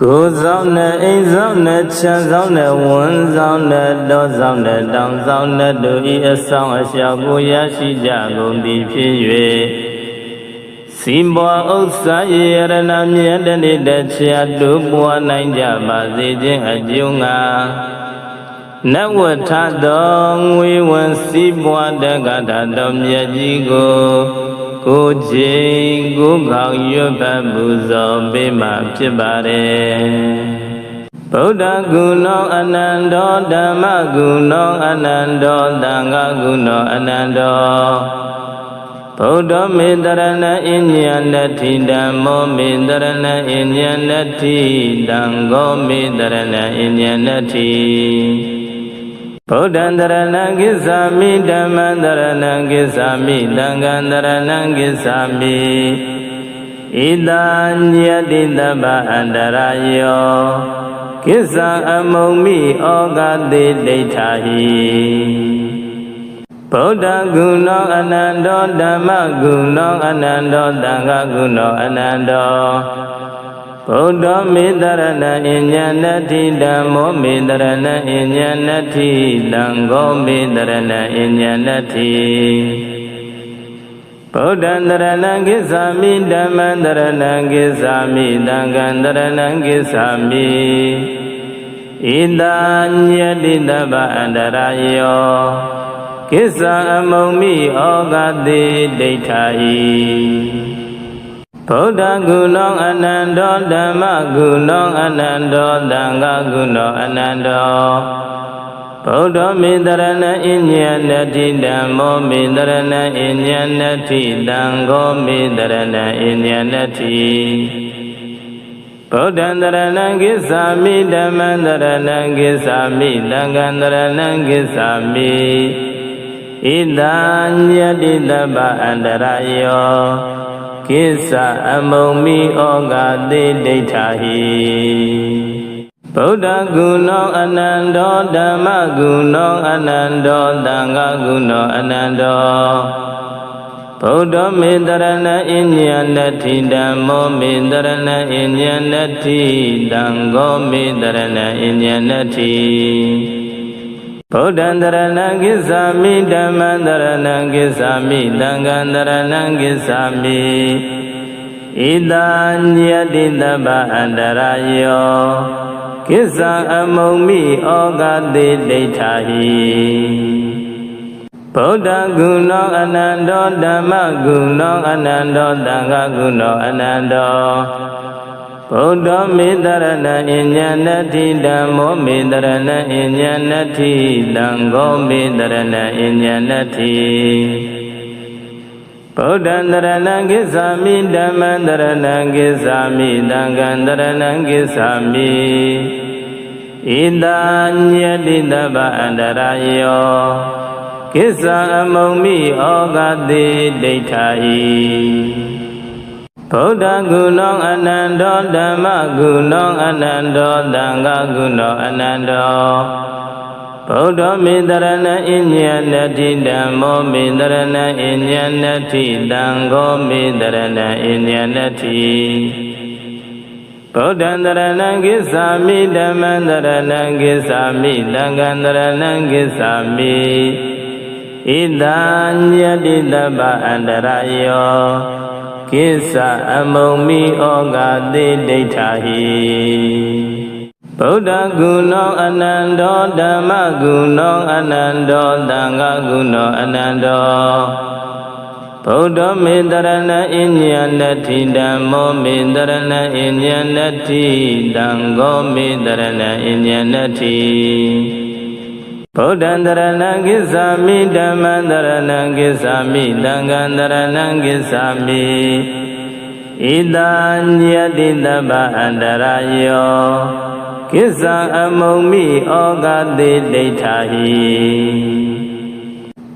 ကိုယ်ဆောင်နဲ့အိမ်ဆောင်နဲ့ခြံဆောင်နဲ့ဝန်းဆောင်နဲ့တောဆောင်နဲ့တောင်ဆောင်နဲ့တို့ဤအဆောင်အလျှောက်ကိုရရှိကြကုန်သည်ဖြစ်၍စီးပွားဥစ္စာရေရဏမြတ်တနေ့တချာတို့ပွားနိုင်ကြပါစေခြင်းအကျိုးငါနဝထသောငွေဝန်စီးပွားတက္ကတာတော်မြတ်ကြီးကို ကိုချိန်ကိုခေါင်ရွတ်ပတ်ပူဇော်ပေးမှဖြစ်ပါတယ်ဗုဒ္ဓဂုဏောအနန္တောဓမ္မဂုဏောအနန္တောသံဃဂုဏောအနန္တောဗုဒ္ဓမေတရဏအညဏတိဓမ္မောမေတရဏအညဏတိတံဃောမေတရဏအညဏတိ ဗုဒ္ဓံတရဏံကိစ္ဆာမိဓမ္မံတရဏံကိစ္ဆာမိသံဃံတရဏံကိစ္ဆာမိဣဒာညတိတပ္ပအန္တရာယောကိစ္ဆာအမုံမိဩဃတိဒိဋ္ဌာဟိဗုဒ္ဓဂုဏောအနန္တောဓမ္မဂုဏောအနန္တောသံဃဂုဏောအနန္တော ဗုဒ္ဓမေတရဏအဉ္ဉဏတိဓမ္မောမေတရဏအဉ္ဉဏတိသံဃောမေတရဏအဉ္ဉဏတိဗုဒ္ဓံတရဏံကိစ္ဆာမိဓမ္မံတရဏံကိစ္ဆာမိသံဃံတရဏံကိစ္ဆာမိဣဒာညတိတပ္ပအန္တရာယောကိစ္ဆာအမုံမိဩဃတိဒိဋ္ဌာဟိ ဗုဒ္ဓဂုဏောအနန္တောဓမ္မဂုဏောအနန္တောသံဃဂုဏောအနန္တောဗုဒ္ဓမေတရဏအညဏတိဓမ္မောမေတရဏအညဏတိတံဃောမေတရဏအညဏတိဗုဒ္ဓံတရဏံကိစ္ဆာမိဓမ္မံတရဏံကိစ္ဆာမိသံဃံတရဏံကိစ္ဆာမိဣဒာညတိတပ္ပအန္တရာယော ကိစ္ဆာအမုံမိဩဃတိဒိဋ္ဌာဟိဗုဒ္ဓဂုဏောအနန္တောဓမ္မဂုဏောအနန္တောသံဃဂုဏောအနန္တောဗုဒ္ဓမေတရဏအဉ္ဉဏတိဓမ္မောမေတရဏအဉ္ဉဏတိတံဃောမေတရဏအဉ္ဉဏတိ ဗုဒ္ဓံတရဏံကိစ္ဆာမိဓမ္မံတရဏံကိစ္ဆာမိသံဃံတရဏံကိစ္ဆာမိဣဒာညတိတပ္ပအန္တရာယောကိစ္ဆာအမုံမိဩဃတိဒိဋ္ဌာဟိဗုဒ္ဓဂုဏောအနန္တောဓမ္မဂုဏောအနန္တောသံဃဂုဏောအနန္တော ဗုဒ္ဓမေတရဏအဉ္ဉဏတိဓမ္မောမေတရဏအဉ္ဉဏတိသံဃောမေတရဏအဉ္ဉဏတိဗုဒ္ဓံတရဏံကိစ္ဆာမိဓမ္မံတရဏံကိစ္ဆာမိသံဃံတရဏံကိစ္ဆာမိဣဒာညတိတပ္ပအန္တရာယောကိစ္ဆာအမုံမိဩဃတိဒိဋ္ဌာဟိ ဗုဒ္ဓဂုဏောအနန္တောဓမ္မဂုဏောအနန္တောသံဃဂုဏောအနန္တောဗုဒ္ဓမေတရဏအညဏတိဓမ္မောမေတရဏအညဏတိတံဃောမေတရဏအညဏတိဗုဒ္ဓံတရဏံကိစ္ဆာမိဓမ္မံတရဏံကိစ္ဆာမိသံဃံတရဏံကိစ္ဆာမိဣဒာညတိတပ္ပအန္တရာယော ကိစ္ဆအမုံမိဩဃတိဒိဋ္ဌာဟိဗုဒ္ဓဂုဏောအနန္တောဓမ္မဂုဏောအနန္တောသံဃဂုဏောအနန္တောဗုဒ္ဓမေတရဏအဉ္ဉဏတိဓမ္မောမေတရဏအဉ္ဉဏတိတံဃောမေတရဏအဉ္ဉဏတိ ဗုဒ္ဓံတရဏံကိစ္ဆာမိဓမ္မံတရဏံကိစ္ဆာမိသံဃံတရဏံကိစ္ဆာမိဣဒာညတိတပ္ပအန္တရာယောကိစ္ဆာအမုံမိဩဃတိဒိဋ္ဌာဟိ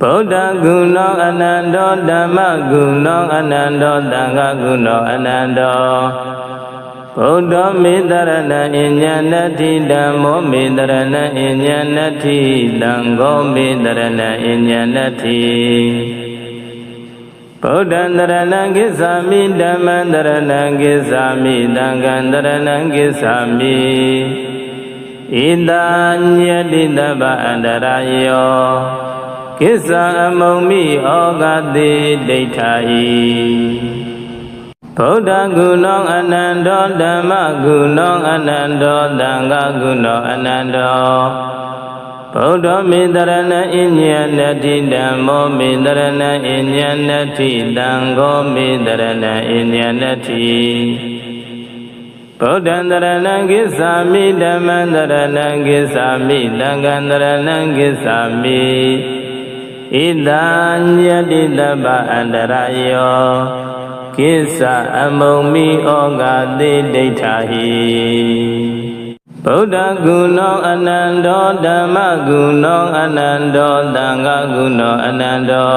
ဗုဒ္ဓဂုဏောအနန္တောဓမ္မဂုဏောအနန္တောသံဃဂုဏောအနန္တော ဗုဒ္ဓမေတရဏအဉ္ဉဏတိဓမ္မောမေတရဏအဉ္ဉဏတိသံဃောမေတရဏအဉ္ဉဏတိဗဗုဒ္ဓံတရဏံကိသာမိဓမ္မံတရဏံကိသာမိသံဃံတရဏံကိသာမိဣဒာညတိတဗ္ဗအန္တရာယောကိစ္ဆာအမုံမိဩဃတိဒိဋ္ဌာယိ ဗုဒ္ဓဂုဏောအနန္တောဓမ္မဂုဏောအနန္တောသံဃဂုဏောအနန္တောဗုဒ္ဓမေတရဏအညနတိဓမ္မောမေတရဏအညနတိသံဃောမေတရဏအညနတိဗုဒ္ဓံတရဏံကိသာမိဓမ္မံတရဏံကိသာမိသံဃံတရဏံကိသာမိဣဒာညတိတပ္ပအန္တရာယော ကိစ္စအမုံမိဩဃတိဒိဋ္ဌာဟိဗုဒ္ဓဂုဏောအနန္တောဓမ္မဂုဏောအနန္တောသံဃဂုဏောအနန္တော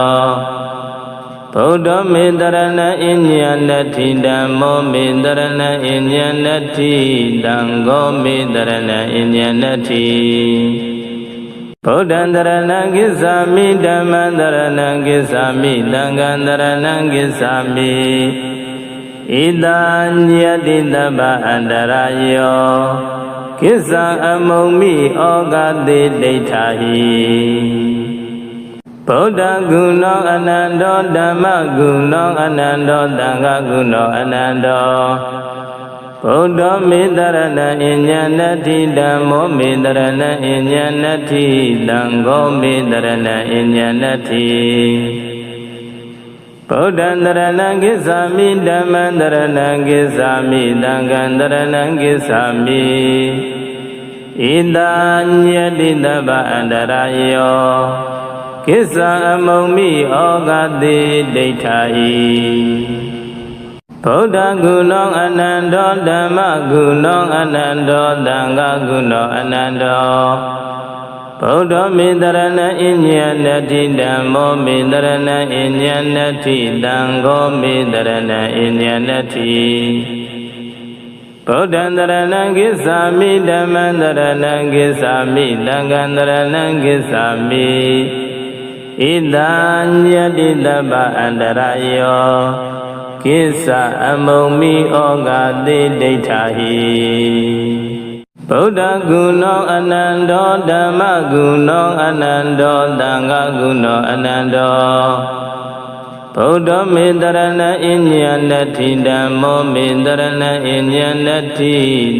ဗုဒ္ဓမေတရဏအညနတိဓမ္မောမေတရဏအညနတိသံဃောမေတရဏအညနတိ ဗုဒ္ဓံတရဏံကိသာမိဓမ္မံတရဏံကိသာမိသံဃံတရဏံကိသာမိဣဒာညတိတပ္ပအန္တရာယောကိသာအမုံမိဩဃတိဒိဋ္ဌာဟိဗုဒ္ဓဂုဏောအနန္တောဓမ္မဂုဏောအနန္တောသံဃဂုဏောအနန္တော ဗုဒ္ဓမေတရဏအညနတိဓမ္မောမေတရဏအညနတိသံဃောမေတရဏအညနတိဗုဒ္ဓံတရဏံကိသာမိဓမ္မံတရဏံကိသာမိသံဃံတရဏံကိသာမိဣဒာညတိတဗ္ဗအန္တရာယောကိစ္ဆာအမုံမိဩဃတိဒိဋ္ဌာယိ ဗုဒ္ဓဂုဏောအနန္တောဓမ္မဂုဏောအနန္တောသံဃဂုဏောအနန္တောဗုဒ္ဓမေတရဏအညနတိဓမ္မောမေတရဏအညနတိသံဃောမေတရဏအညနတိဗုဒ္ဓံတရဏံကိသာမိဓမ္မံတရဏံကိသာမိသံဃံတရဏံကိသာမိဣဒာညတိတပ္ပအန္တရာယော ကိစ္စအမုံမိဩဃတိဒိဋ္ဌာဟိဗုဒ္ဓဂုဏောအနန္တောဓမ္မဂုဏောအနန္တောသံဃဂုဏောအနန္တောဗုဒ္ဓမေတရဏအညနတိဓမ္မောမေတရဏအညနတိ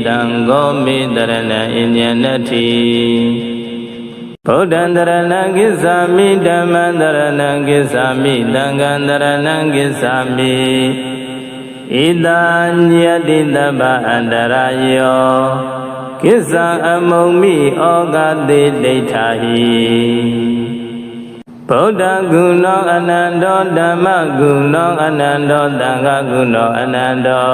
သံဃောမေတရဏအညနတိ ဗုဒ္ဓံတရဏံကိသာမိဓမ္မံတရဏံကိသာမိသံဃံတရဏံကိသာမိဣဒာညတိတပ္ပအန္တရာယောကိသာအမုံမိဩဃတိဒိဋ္ဌာဟိဗုဒ္ဓဂုဏောအနန္တောဓမ္မဂုဏောအနန္တောသံဃဂုဏောအနန္တော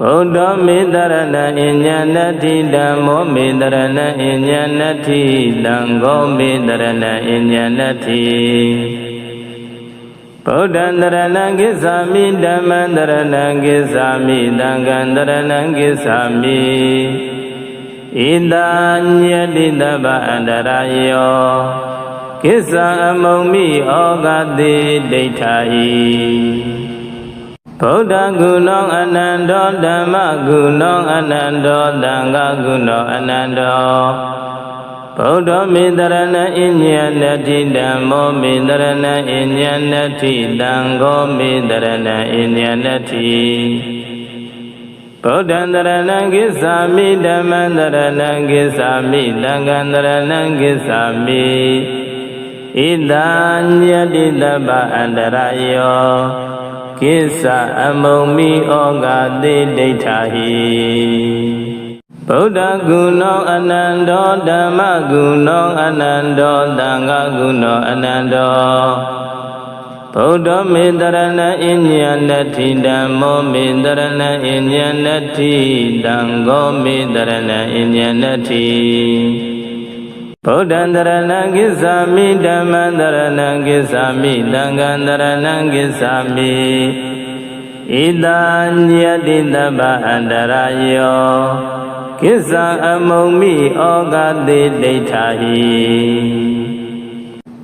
ဗုဒ္ဓမေတရဏအညနတိဓမ္မောမေတရဏအညနတိသံဃောမေတရဏအညနတိဗုဒ္ဓံတရဏံကိသာမိဓမ္မံတရဏံကိသာမိသံဃံတရဏံကိသာမိဣဒာညတိတပ္ပအန္တရာယောကိသာအမုံမိဩဃတိဒိဋ္ဌာဟိ ဗုဒ္ဓဂုဏောအနန္တောဓမ္မဂုဏောအနန္တောသံဃဂုဏောအနန္တောဗုဒ္ဓမေတရဏအညနတိဓမ္မောမေတရဏအညနတိသံဃောမေတရဏအညနတိဗုဒ္ဓံတရဏံကိသာမိဓမ္မံတရဏံကိသာမိသံဃံတရဏံကိသာမိ ဣဒာညတိတပ္ပအန္တရာယောကိစ္စအမုံမိဩဃတိဒိဋ္ဌာဟိဗုဒ္ဓဂုဏောအနန္တောဓမ္မဂုဏောအနန္တောသံဃဂုဏောအနန္တောဗုဒ္ဓမေတရဏအညနတိဓမ္မောမေတရဏအညနတိသံဃောမေတရဏအညနတိ ဗုဒ္ဓံတရဏံကိသာမိဓမ္မံတရဏံကိသာမိသံဃံတရဏံကိသာမိဣဒာညတိတပ္ပအန္တရာယောကိသာအမုံမိဩဃတိဒိဋ္ဌာဟိ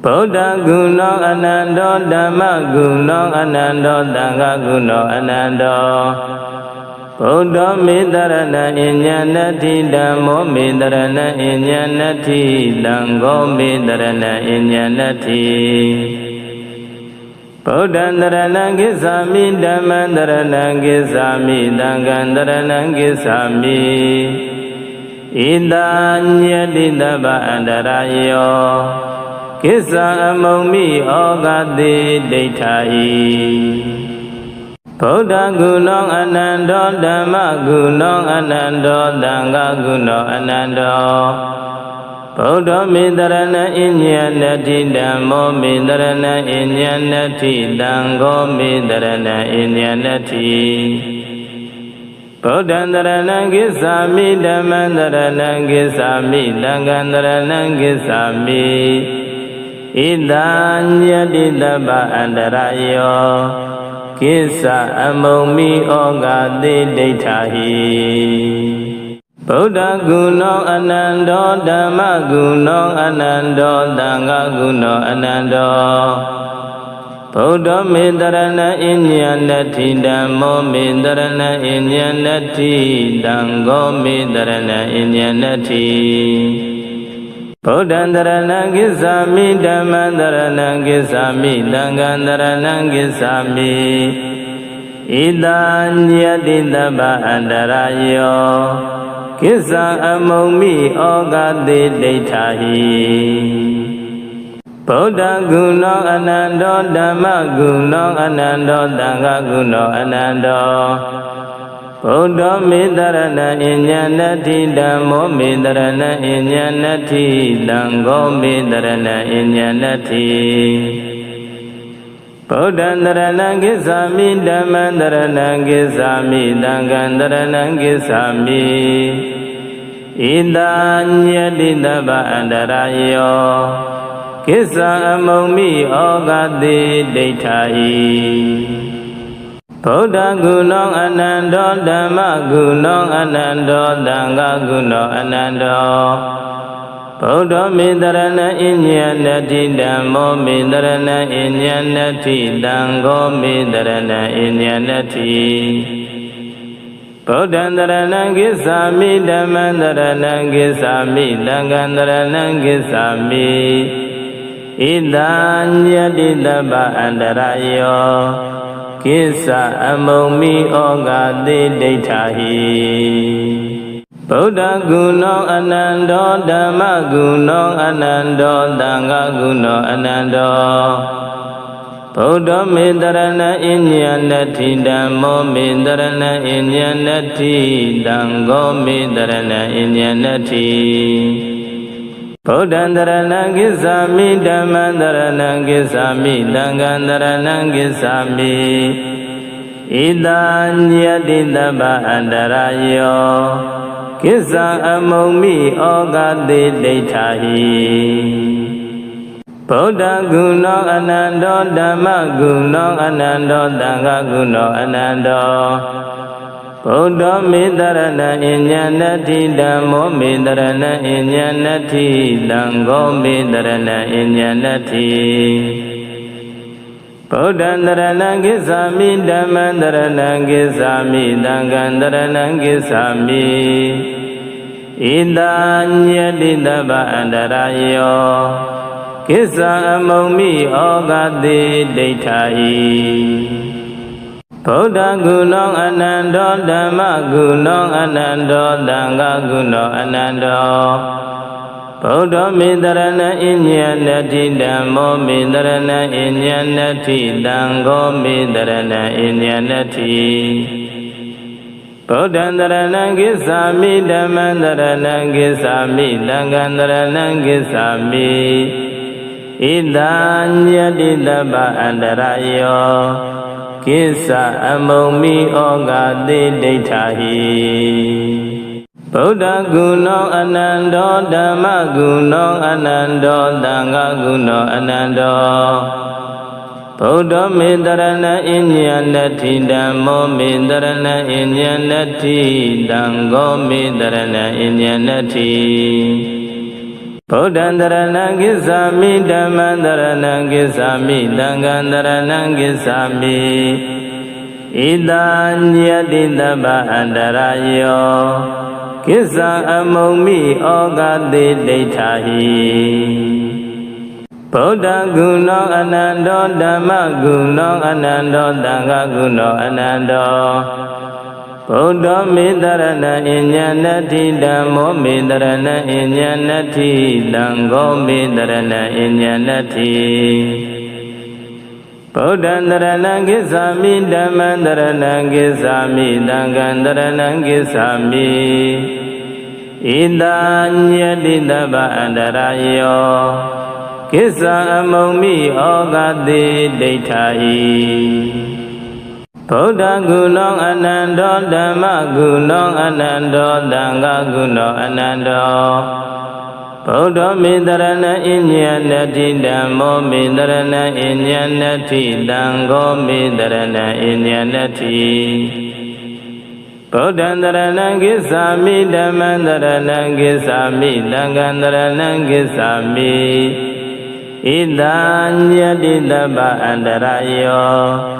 ဗဗုဒ္ဓဂုဏောအနန္တောဓမ္မဂုဏောအနန္တောသံဃဂုဏောအနန္တော ဘုဒ္ဓမေတရဏအညနတိဓမ္မောမေတရဏအညနတိသံဃောမေတရဏအညနတိဗုဒ္ဓံတရဏံကိသာမိဓမ္မံတရဏံကိသာမိသံဃံတရဏံကိသာမိဣဒာညတိတဗ္ဗအန္တရာယောကိစ္ဆာအမုံမိဩဃတိဒိဋ္ဌာဤ ဗုဒ္ဓဂုဏောအနန္တောဓမ္မဂုဏောအနန္တောသံဃဂုဏောအနန္တောဗုဒ္ဓမေတရဏအညနတိဓမ္မောမေတရဏအညနတိသံဃောမေတရဏအညနတိဗုဒ္ဓံတရဏံကိသာမိဓမ္မံတရဏံကိသာမိသံဃံတရဏံကိသာမိဣဒာညတိတပ္ပအန္တရာယော ကိစ္စအမုံမိဩဃတိဒိဋ္ဌာဟိဗုဒ္ဓဂုဏောအနန္တောဓမ္မဂုဏောအနန္တောသံဃဂုဏောအနန္တောဗုဒ္ဓမေတရဏအညနတိဓမ္မောမေတရဏအညနတိသံဃောမေတရဏအညနတိ ဗုဒ္ဓံတရဏံကိသာမိဓမ္မံတရဏံကိသာမိသံဃံတရဏံကိသာမိဣဒာညတိတပ္ပအန္တရာယောကိသာအမုံမိဩဃတိဒိဋ္ဌာဟိဗုဒ္ဓဂုဏောအနန္တောဓမ္မဂုဏောအနန္တောသံဃဂုဏောအနန္တော ဘုဒ္ဓမေတရဏအညနတိဓမ္မောမေတရဏအညနတိသံဃောမေတရဏအညနတိဗုဒ္ဓံတရဏံကိသာမိဓမ္မံတရဏံကိသာမိသံဃံတရဏံကိသာမိဣဒာညတိတပ္ပအန္တရာယောကိသာအမုံမိဩဃတိဒိဋ္ဌာဟိ ဗုဒ္ဓဂုဏောအနန္တောဓမ္မဂုဏောအနန္တောသံဃဂုဏောအနန္တောဗုဒ္ဓမေတရဏအညနတိဓမ္မောမေတရဏအညနတိသံဃောမေတရဏအညနတိဗုဒ္ဓံတရဏံကိသာမိဓမ္မံတရဏံကိသာမိသံဃံတရဏံကိသာမိဣဒာညတိတပ္ပအန္တရာယော ကိစ္စအမုံမိဩဃတိဒိဋ္ဌာဟိဗုဒ္ဓဂုဏောအနန္တောဓမ္မဂုဏောအနန္တောသံဃဂုဏောအနန္တောဗုဒ္ဓမေတရဏအညနတိဓမ္မောမေတရဏအညနတိသံဃောမေတရဏအညနတိ ဗုဒ္ဓံတရဏံကိသာမိဓမ္မံတရဏံကိသာမိသံဃံတရဏံကိသာမိဣဒာညတိတပ္ပအန္တရာယောကိသာအမုံမိဩဃတိဒိဋ္ဌာဟိဗုဒ္ဓဂုဏောအနန္တောဓမ္မဂုဏောအနန္တောသံဃဂုဏောအနန္တော ဗုဒ္ဓမေတရဏအညနတိဓမ္မောမေတရဏအညနတိသံဃောမေတရဏအညနတိဗုဒ္ဓံတရဏံကိသာမိဓမ္မံတရဏံကိသာမိသံဃံတရဏံကိသာမိဣဒာညတိတပ္ပအန္တရာယောကိသာအမုံမိဩဃတိဒိဋ္ဌာဟိ ဗုဒ္ဓဂုဏောအနန္တောဓမ္မဂုဏောအနန္တောသံဃဂုဏောအနန္တောဗုဒ္ဓမေတရဏအညနတိဓမ္မောမေတရဏအညနတိသံဃောမေတရဏအညနတိဗုဒ္ဓံတရဏံကိသာမိဓမ္မံတရဏံကိသာမိသံဃံတရဏံကိသာမိဣဒာညတိတပ္ပအန္တရာယော ကိစ္စအမုံမိဩဃတိဒိဋ္ဌာဟိဗုဒ္ဓဂုဏောအနန္တောဓမ္မဂုဏောအနန္တောသံဃဂုဏောအနန္တောဗုဒ္ဓမေတရဏအညနတိဓမ္မောမေတရဏအညနတိသံဃောမေတရဏအညနတိ ဗုဒ္ဓံတရဏံကိစ္ဆာမိဓမ္မံတရဏံကိစ္ဆာမိသံဃံတရဏံကိစ္ဆာမိဣတံညတိတပ္ပအန္တရာယောကိစ္ဆာအမုံမိဩဃတိဒိဋ္ဌာဟိဗုဒ္ဓဂုဏောအနန္တောဓမ္မဂုဏောအနန္တောသံဃဂုဏောအနန္တော ဗုဒ္ဓမေတရဏအညနတိဓမ္မောမေတရဏအညနတိသံဃောမေတရဏအညနတိဗုဒ္ဓံတရဏံကိစ္ဆာမိဓမ္မံတရဏံကိစ္ဆာမိသံဃံတရဏံကိစ္ဆာမိဣတံညတိတပ္ပအန္တရာယောကိစ္ဆာအမုံမိဩဃတိဒိဋ္ဌာဟိ ဗုဒ္ဓဂုဏောအနန္တောဓမ္မဂုဏောအနန္တောသံဃဂုဏောအနန္တောဗုဒ္ဓမေတရဏအညနတိဓမ္မောမေတရဏအညနတိသံဃောမေတရဏအညနတိဗုဒ္ဓံတရဏံကိစ္ဆာမိဓမ္မံတရဏံကိစ္ဆာမိသံဃံတရဏံကိစ္ဆာမိဣဒံညတိတပ္ပအန္တရာယော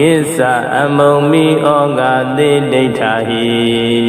ကိစ္ဆာအမုံမိဩဃတိဒိဋ္ဌာဟိ